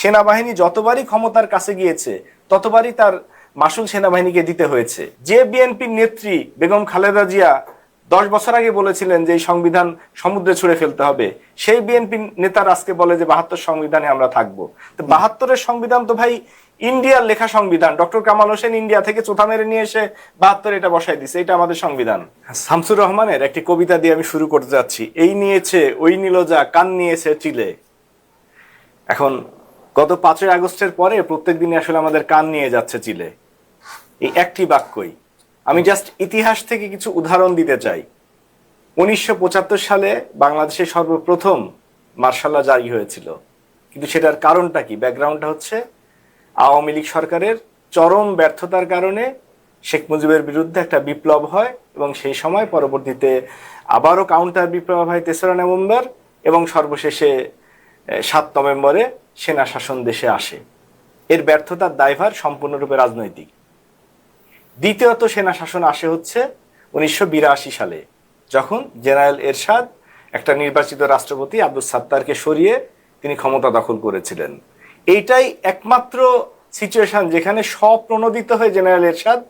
সেনাবাহিনী যতবারই ক্ষমতার কাছে গিয়েছে, ততবারই তার মাসুল সেনাবাহিনীকে দিতে হয়েছে। যে বিএনপির নেত্রী বেগম খালেদা জিয়া দশ বছর আগে বলেছিলেন যে এই সংবিধান সমুদ্রে ছুড়ে ফেলতে হবে, সেই বিএনপি নেতার আজকে বলে যে বাহাত্তর সংবিধানে আমরা থাকব। তো বাহাত্তরের সংবিধান তো ভাই ইন্ডিয়ার লেখা সংবিধান। ডক্টর কামাল হোসেন ইন্ডিয়া থেকে চোথা মেরে নিয়ে এসে বাহাত্তর এটা বসাই দিছে, এটা আমাদের সংবিধান। শামসুর রহমানের একটি কবিতা দিয়ে আমি শুরু করতে যাচ্ছি। এই নিয়েছে, ওই নিল যা, কান নিয়েছে চিলে। এখন গত পাঁচই আগস্টের পরে প্রত্যেক দিনে আসলে আমাদের কান নিয়ে যাচ্ছে চিলে। এই একটি বাক্যই। আমি জাস্ট ইতিহাস থেকে কিছু উদাহরণ দিতে চাই। উনিশশো পঁচাত্তর সালে বাংলাদেশে সর্বপ্রথম মার্শাল্লাহ জারি হয়েছিল। কিন্তু সেটার কারণটা কি? ব্যাকগ্রাউন্ডটা হচ্ছে আওয়ামী লীগ সরকারের চরম ব্যর্থতার কারণে শেখ মুজিবের বিরুদ্ধে একটা বিপ্লব হয় এবং সেই সময় পরবর্তীতে আবারও কাউন্টার বিপ্লব হয় তেসরা নভেম্বর এবং সর্বশেষে সাত নভেম্বরে। সেনা শাসন দেশে আসে। এর ব্যর্থতার দায়ভার সম্পূর্ণরূপে রাজনৈতিক। দ্বিতীয়ত সেনা শাসন আসে হচ্ছে উনিশশো বিরাশি সালে, যখন জেনারেল এরশাদ একটা নির্বাচিত রাষ্ট্রপতি আব্দুল সাত্তারকে সরিয়ে তিনি ক্ষমতা দখল করেছিলেন। এইটাই একমাত্র সিচুয়েশন যেখানে স্বপ্রণোদিত হয়ে জেনারেল এরশাদ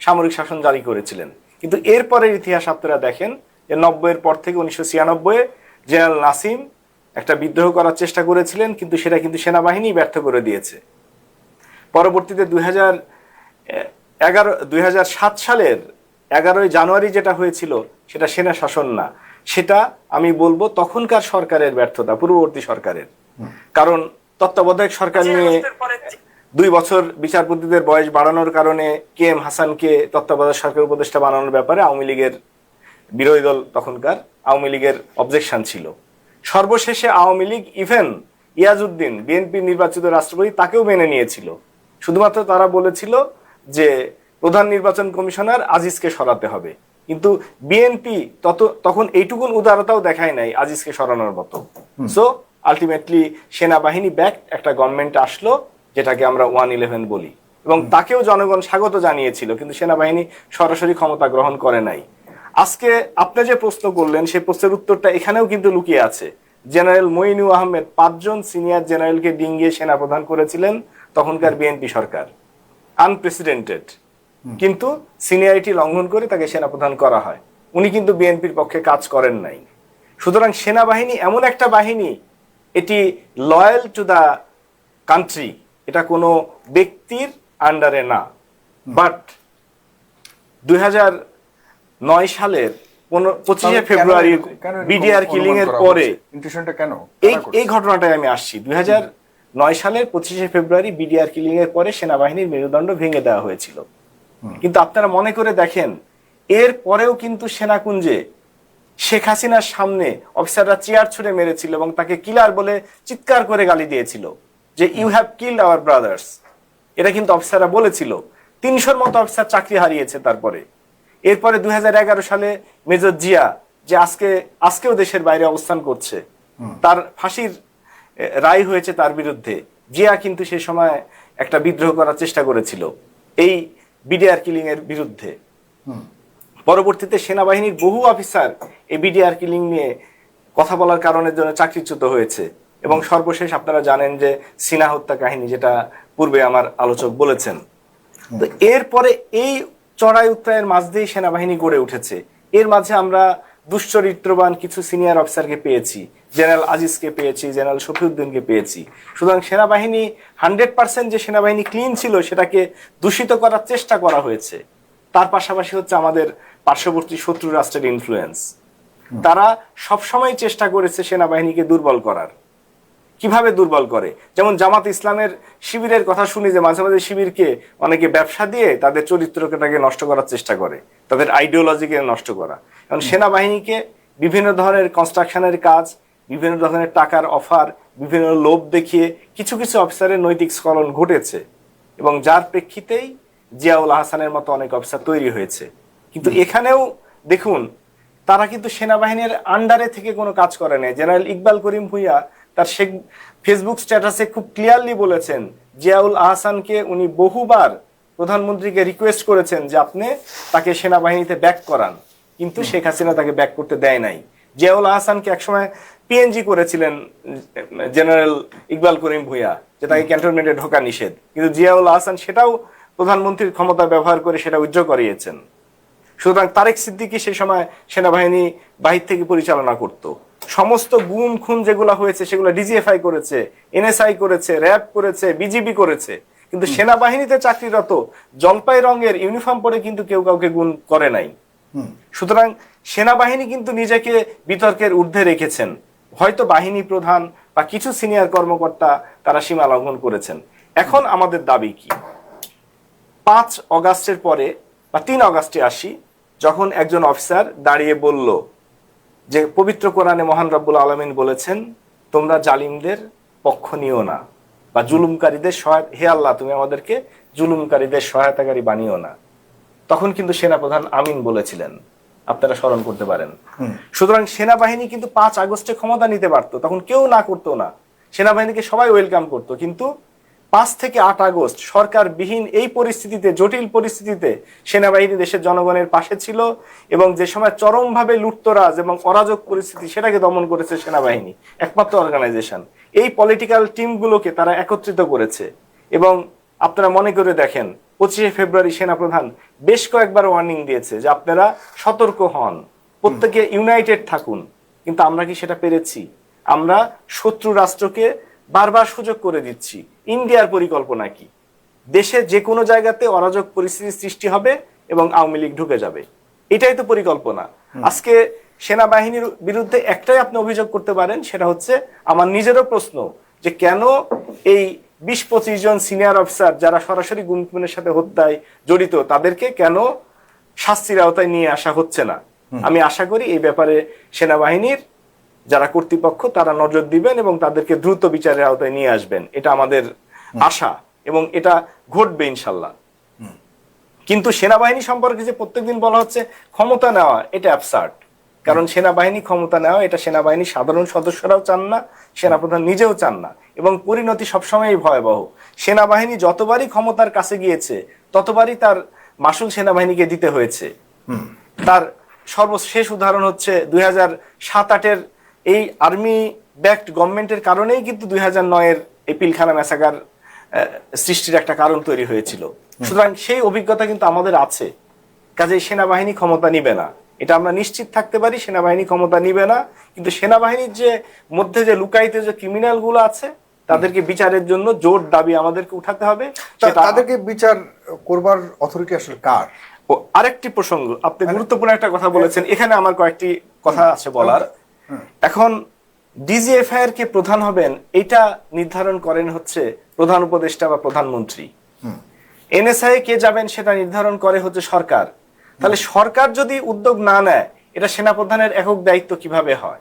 সামরিক শাসন জারি করেছিলেন। কিন্তু এরপরের ইতিহাস আপনারা দেখেন যে নব্বইয়ের পর থেকে উনিশশো ছিয়ানব্বই জেনারেল নাসিম একটা বিদ্রোহ করার চেষ্টা করেছিলেন কিন্তু সেটা কিন্তু সেনাবাহিনী ব্যর্থ করে দিয়েছে। পরবর্তীতে দুই হাজার এগারো দুই সাত সালের এগারোই জানুয়ারি যেটা হয়েছিল সেটা সেনা শাসন না। সেটা আমি বলব তখনকার সরকারের ব্যর্থতা পূর্ববর্তী সরকারের। কারণ তত্ত্বাবধায়ক সরকার নিয়ে দুই বছর বিচারপতিদের বয়স বাড়ানোর কারণে কে এম হাসানকে তত্ত্বাবধায়ক সরকার উপদেষ্টা বানানোর ব্যাপারে আওয়ামী লীগের বিরোধী দল তখনকার আওয়ামী লীগের অবজেকশন ছিল। সর্বশেষে আওয়ামী লীগ ইভেন ইয়াজউদ্দিন বিএনপি নির্বাচিত রাষ্ট্রপতি তাকেও মেনে নিয়েছিল। শুধুমাত্র তারা বলেছিল যে প্রধান নির্বাচন কমিশনার আজিজকে সরাতে হবে। কিন্তু বিএনপি তত তখন এইটুকুন উদারতাও দেখায় নাই আজিজকে সরানোর মতো। সো আলটিমেটলি সেনাবাহিনী ব্যাক একটা গভর্নমেন্ট আসলো যেটাকে আমরা ওয়ান ইলেভেন বলি। এবং তাকেও জনগণ স্বাগত জানিয়েছিল কিন্তু সেনাবাহিনী সরাসরি ক্ষমতা গ্রহণ করে নাই। আজকে আপনি যে প্রশ্ন করলেন সেই প্রশ্নের উত্তরটা এখানেও কিন্তু লুকিয়ে আছে। জেনারেল মইনু আহমেদ পাঁচজন সিনিয়র জেনারেলকে ডিঙ্গিয়ে সেনাপ্রধান করেছিলেন তখনকার বিএনপি সরকার। আনপ্রেসিডেন্টেড কিন্তু সিনিয়রিটি লঙ্ঘন করে তাকে সেনাপ্রধান করা হয়। উনি কিন্তু বিএনপির পক্ষে কাজ করেন নাই। সুতরাং সেনাবাহিনী এমন একটা বাহিনী এটি লয়াল টু দ্য কান্ট্রি এটা কোনো ব্যক্তির আন্ডারে না। বাট দুই হাজার নয় সালের পঁচিশে ফেব্রুয়ারি বিডিআর কিলিং এর পরে কেন? এই এই ঘটনাটায় আমি আসছি। দুই হাজার নয় সালের পঁচিশে ফেব্রুয়ারি বিডিআর কিলিং এর পরে সেনাবাহিনীর মেরুদণ্ড ভেঙে দেওয়া হয়েছিল। কিন্তু আপনারা মনে করে দেখেন এর পরেও কিন্তু সেনাকুঞ্জে শেখ হাসিনার সামনে অফিসাররা চেয়ার ছুড়ে মেরেছিল এবং তাকে কিলার বলে চিৎকার করে গালি দিয়েছিল যে you have killed our brothers এটা কিন্তু অফিসাররা বলেছিল। তিনশোর মতো অফিসার চাকরি হারিয়েছে তারপরে। এরপরে দুই হাজার এগারো সালে মেজর জিয়া যে আজকে আজকেও দেশের বাইরে অবস্থান করছে তার ফাঁসির রায় হয়েছে তার বিরুদ্ধে। জিয়া কিন্তু সে সময় একটা বিদ্রোহ করার চেষ্টা করেছিল এই বিডিআর কিলিং এর বিরুদ্ধে পরবর্তীতে সেনাবাহিনীর বহু অফিসার এই বিডিআর কিলিং নিয়ে কথা বলার কারণের জন্য চাকরিচ্যুত হয়েছে। এবং সর্বশেষ আপনারা জানেন যে সিনা হত্যা কাহিনী যেটা পূর্বে আমার আলোচক বলেছেন। তো এরপরে এই চড়াই উত্তরায়ের মাঝ দিয়েই সেনাবাহিনী গড়ে উঠেছে। এর মাঝে আমরা দুশ্চরিত্রবান কিছু সিনিয়র অফিসারকে পেয়েছি জেনারেল আজিজকে পেয়েছি জেনারেল শফিউদ্দিনকে পেয়েছি। সুতরাং সেনাবাহিনী হান্ড্রেড পার্সেন্ট যে সেনাবাহিনী ক্লিন ছিল সেটাকে দূষিত করার চেষ্টা করা হয়েছে। তার পাশাপাশি হচ্ছে আমাদের পার্শ্ববর্তী শত্রু রাষ্ট্রের ইনফ্লুয়েন্স তারা সবসময় চেষ্টা করেছে সেনাবাহিনীকে দুর্বল করার। কীভাবে দুর্বল করে? যেমন জামাত ইসলামের শিবিরের কথা শুনি যে মাঝে মাঝে শিবিরকে অনেকে ব্যবসা দিয়ে তাদের চরিত্রটাকে নষ্ট করার চেষ্টা করে তাদের আইডিওলজিকে নষ্ট করা। কারণ সেনাবাহিনীকে বিভিন্ন ধরনের কনস্ট্রাকশনের কাজ বিভিন্ন ধরনের টাকার অফার বিভিন্ন লোভ দেখিয়ে কিছু কিছু অফিসারের নৈতিক স্খলন ঘটেছে এবং যার প্রেক্ষিতেই জিয়াউল আহসানের মতো অনেক অফিসার তৈরি হয়েছে। কিন্তু এখানেও দেখুন তারা কিন্তু সেনাবাহিনীর আন্ডারে থেকে কোনো কাজ করে নাই। জেনারেল ইকবাল করিম ভুইয়া তার শেখ ফেসবুক স্ট্যাটাসে খুব ক্লিয়ারলি বলেছেন, জিয়াউল আহসানকে উনি বহুবার প্রধানমন্ত্রীকে রিকোয়েস্ট করেছেন যে আপনি তাকে সেনাবাহিনীতে ব্যাক করান। কিন্তু শেখ হাসিনা তাকে ব্যাক করতে দেয় নাই। জিয়াউল আহসানকে একসময় পিএনজি করেছিলেন জেনারেল ইকবাল করিম ভুঁইয়া, যে তাকে ক্যান্টনমেন্টে ঢোকা নিষেধ। কিন্তু জিয়াউল আহসান সেটাও প্রধানমন্ত্রীর ক্ষমতা ব্যবহার করে সেটা উজ্জ্ব করিয়েছেন। সুতরাং তারেক সিদ্দিকি সেই সময় সেনাবাহিনী বাহির থেকে পরিচালনা করত। সমস্ত গুম খুন যেগুলো হয়েছে সেগুলো ডিজিএফআই করেছে এনএসআই করেছে র্যাব করেছে বিজিবি করেছে। কিন্তু সেনাবাহিনীতে চাকরিরত জলপাই রঙের ইউনিফর্ম পরে কিন্তু কেউ কাউকে গুণ করে নাই। সুতরাং সেনাবাহিনী কিন্তু নিজেকে বিতর্কের ঊর্ধ্বে রেখেছেন। হয়তো বাহিনী প্রধান বা কিছু সিনিয়র কর্মকর্তা তারা সীমা লঙ্ঘন করেছেন। এখন আমাদের দাবি কি? পাঁচ অগাস্টের পরে বা তিন অগাস্টে আসি যখন একজন অফিসার দাঁড়িয়ে বলল যে পবিত্র কোরআনে মহান রব্বুল আলমিন বলেছেন তোমরা জালিমদের পক্ষ নিও না বা জুলুমকারীদের সহায়তা হে আল্লাহ তুমি আমাদেরকে জুলুমকারীদের সহায়তাকারী বানিও না। তখন কিন্তু সেনাপ্রধান আমিন বলেছিলেন আপনারা স্মরণ করতে পারেন। সুতরাং সেনাবাহিনী কিন্তু পাঁচ আগস্টে ক্ষমতা নিতে পারতো তখন কেউ না করতো না। সেনাবাহিনীকে সবাই ওয়েলকাম করতো কিন্তু পাঁচ থেকে আট আগস্ট সরকারবিহীন এই পরিস্থিতিতে, জটিল পরিস্থিতিতে সেনাবাহিনী দেশের জনগণের পাশে ছিল এবং যে সময় চরমভাবে লুটতরাজ এবং অরাজক পরিস্থিতি সেটাকে দমন করেছে সেনাবাহিনী, একমাত্র অর্গানাইজেশন এই পলিটিক্যাল টিমগুলোকে তারা একত্রিত করেছে। এবং আপনারা মনে করে দেখেন, পঁচিশে ফেব্রুয়ারি সেনাপ্রধান বেশ কয়েকবার ওয়ার্নিং দিয়েছে যে আপনারা সতর্ক হন, প্রত্যেকে ইউনাইটেড থাকুন, কিন্তু আমরা কি সেটা পেরেছি? আমরা শত্রু রাষ্ট্রকে বারবার সুযোগ করে দিচ্ছি। ইন্ডিয়ার পরিকল্পনা কি? দেশে যে কোনো জায়গাতে অরাজক পরিস্থিতির সৃষ্টি হবে এবং আওয়ামী লীগ ঢুকে যাবে। এটাই তো পরিকল্পনা। আজকে সেনাবাহিনীর বিরুদ্ধে একটাই আপনি অভিযোগ করতে পারেন সেটা হচ্ছে আমার নিজেরও প্রশ্ন যে কেন এই বিশ পঁচিশ জন সিনিয়র অফিসার যারা সরাসরি গুমখুনের সাথে হত্যায় জড়িত তাদেরকে কেন শাস্তির আওতায় নিয়ে আসা হচ্ছে না? আমি আশা করি এই ব্যাপারে সেনাবাহিনীর যারা কর্তৃপক্ষ তারা নজর দিবেন এবং তাদেরকে দ্রুত বিচারের আওতায় নিয়ে আসবেন। এটা আমাদের আশা এবং এটা ঘটবে ইনশাল্লাহ। কিন্তু সেনাবাহিনী সম্পর্কে যে প্রত্যেকদিন বলা হচ্ছে ক্ষমতা নেওয়া এটা অ্যাবসার্ট কারণ সেনাবাহিনী ক্ষমতা নেওয়া এটা সেনাবাহিনীর সাধারণ সদস্যরাও চান না সেনাপ্রধান নিজেও চান না এবং পরিণতি সবসময়ই ভয়াবহ। সেনাবাহিনী যতবারই ক্ষমতার কাছে গিয়েছে ততবারই তার মাসুল সেনাবাহিনীকে দিতে হয়েছে। তার সর্বশেষ উদাহরণ হচ্ছে দুই হাজার সাত আটের এই আর্মি ব্যাকড গভর্নমেন্টের কারণেই কিন্তু দুই হাজার নয়ের এই পিলখানা ম্যাসাকার সৃষ্টির একটা কারণ তৈরি হয়েছিল। সুতরাং সেই অভিজ্ঞতা কিন্তু আমাদের আছে। কাজে সেনাবাহিনী ক্ষমতা নিবে না। এটা আমরা নিশ্চিত থাকতে পারি সেনাবাহিনী ক্ষমতা নিবে না। কিন্তু সেনাবাহিনীর যে মধ্যে যে লুকায়িত যে ক্রিমিনালগুলো আছে তাদেরকে বিচারের জন্য জোর দাবি আমাদেরকে উঠাতে হবে। তাদেরকে বিচার করবার অথরিটি আসলে কার? ও আরেকটি প্রসঙ্গ। আপনি গুরুত্বপূর্ণ একটা কথা বলেছেন। এখানে আমার কয়েকটি কথা আছে বলার। এখন ডিজিএফআইআর কে প্রধান হবেন, এটা নির্ধারণ করেন হচ্ছে প্রধান উপদেষ্টা বা প্রধানমন্ত্রী। এনএসআই কে যাবেন, সেটা নির্ধারণ করে হচ্ছে সরকার। তাহলে সরকার যদি উদ্যোগ না নেয়, এটা সেনাপ্রধানের একক দায়িত্ব কীভাবে হয়?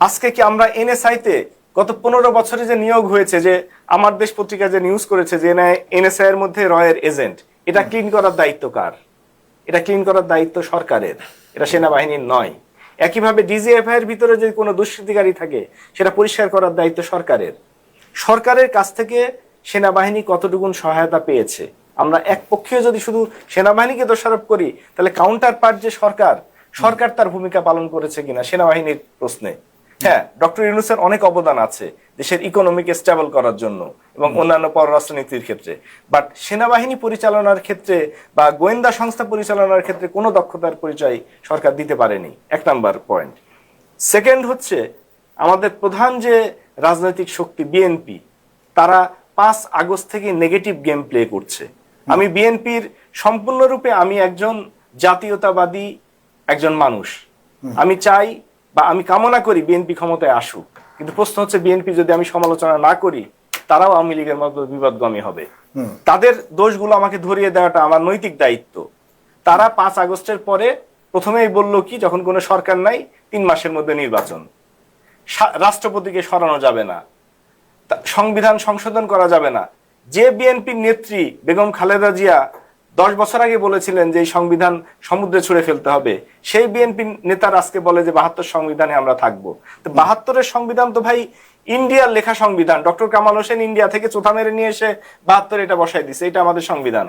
আজকে কি আমরা এনএসআই তে গত পনেরো বছরে যে নিয়োগ হয়েছে, যে আমার দেশ পত্রিকা যে নিউজ করেছে যে এনএসআই এর মধ্যে রয়ের এজেন্ট এটা ক্লিন করার দায়িত্ব কার? এটা ক্লিন করার দায়িত্ব সরকারের, এটা সেনাবাহিনীর নয়। একইভাবে ডিজিএফআই এর ভিতরে যদি কোনো দুষ্কৃতিকারী থাকে, সেটা পরিষ্কার করার দায়িত্ব সরকারের। সরকারের কাছ থেকে সেনাবাহিনী কতটুকুন সহায়তা পেয়েছে? আমরা এক পক্ষীয় যদি শুধু সেনাবাহিনীকে দোষারোপ করি, তাহলে কাউন্টার পার্ট যে সরকার সরকার তার ভূমিকা পালন করেছে কিনা সেনাবাহিনীর প্রশ্নে। হ্যাঁ ডক্টর ইউনুসের অনেক অবদান আছে দেশের ইকোনমিকে স্টেবল করার জন্য এবং অন্যান্য পররাষ্ট্রনীতির ক্ষেত্রে। বাট সেনাবাহিনী পরিচালনার ক্ষেত্রে বা গোয়েন্দা সংস্থা পরিচালনার ক্ষেত্রে কোনো দক্ষতার পরিচয় সরকার দিতে পারেনি। এক নাম্বার পয়েন্ট সেকেন্ড হচ্ছে আমাদের প্রধান যে রাজনৈতিক শক্তি বিএনপি তারা পাঁচ আগস্ট থেকে নেগেটিভ গেম প্লে করছে। আমি বিএনপির সম্পূর্ণরূপে আমি একজন জাতীয়তাবাদী একজন মানুষ। আমি চাই বা আমি কামনা করি বিএনপি ক্ষমতায় আসুক। কিন্তু প্রশ্ন হচ্ছে বিএনপি যদি আমি সমালোচনা না করি তারাও আওয়ামী লীগের মতো বিপদগামী হবে। তাদের দোষগুলো আমাকে ধরিয়ে দেওয়াটা আমার নৈতিক দায়িত্ব। তারা পাঁচ আগস্টের পরে প্রথমেই বলল কি যখন কোনো সরকার নাই তিন মাসের মধ্যে নির্বাচন। রাষ্ট্রপতিকে সরানো যাবে না। সংবিধান সংশোধন করা যাবে না। যে বিএনপির নেত্রী বেগম খালেদা জিয়া দশ বছর আগে বলেছিলেন যে এই সংবিধান সমুদ্রে ছুড়ে ফেলতে হবে। সেই বিএনপি নেতার আজকে বলে যে বাহাত্তর সংবিধানে আমরা থাকব। তো বাহাত্তরের সংবিধান তো ভাই ইন্ডিয়ার লেখা সংবিধান। ডক্টর কামাল হোসেন ইন্ডিয়া থেকে চোথা মেরে নিয়ে এসে বাহাত্তর এটা বসাই দিছে। এটা আমাদের সংবিধান।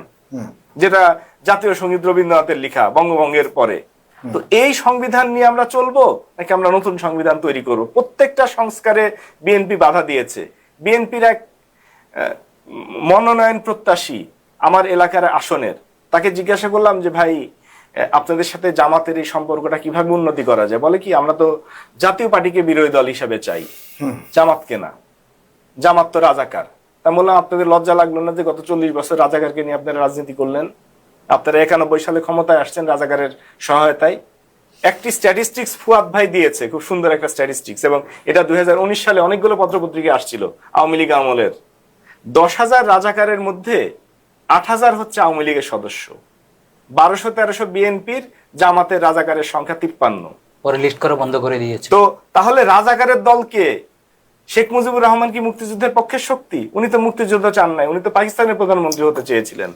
যেটা জাতীয় সংগীত রবীন্দ্রনাথের লেখা বঙ্গভঙ্গের পরে। তো এই সংবিধান নিয়ে আমরা চলবো নাকি আমরা নতুন সংবিধান তৈরি করব? প্রত্যেকটা সংস্কারে বিএনপি বাধা দিয়েছে। বিএনপির এক মনোনয়ন প্রত্যাশী আমার এলাকার আসনের। তাকে জিজ্ঞাসা করলাম যে ভাই আপনাদের সাথে জামাতের এই সম্পর্কটা কীভাবে উন্নতি করা যায়? বলে কি আমরা তো জাতীয় পার্টিকে বিরোধী দল হিসাবে চাই। জামাতকে না। জামাত তো রাজাকার। তা বললাম আপনাদের লজ্জা লাগল না যে গত চল্লিশ বছর রাজাকারকে নিয়ে আপনারা রাজনীতি করলেন? আপনারা একানব্বই সালে ক্ষমতায় আসছেন রাজাকারের সহায়তায়। একটি স্ট্যাটিস্টিক্স ফুয়াদ ভাই দিয়েছে খুব সুন্দর একটা স্ট্যাটিস্টিক্স এবং এটা দুই হাজার উনিশ সালে অনেকগুলো পত্রপত্রিকা আসছিল আওয়ামী লীগ আমলের। দশ হাজার রাজাকারের মধ্যে আট হাজার হচ্ছে আওয়ামী লীগের সদস্য। বারোশো তেরোশো বিএনপির জামাতের রাজাকারের সংখ্যা তিপ্পান্ন। পরে লিস্ট করা বন্ধ করে দিয়েছে। তো তাহলে রাজাকারের দলকে শেখ মুজিবুর রহমান কি মুক্তিযুদ্ধের পক্ষের শক্তি? উনি তো মুক্তিযুদ্ধ চান নাই উনি তো পাকিস্তানের প্রধানমন্ত্রী হতে চেয়েছিলেন।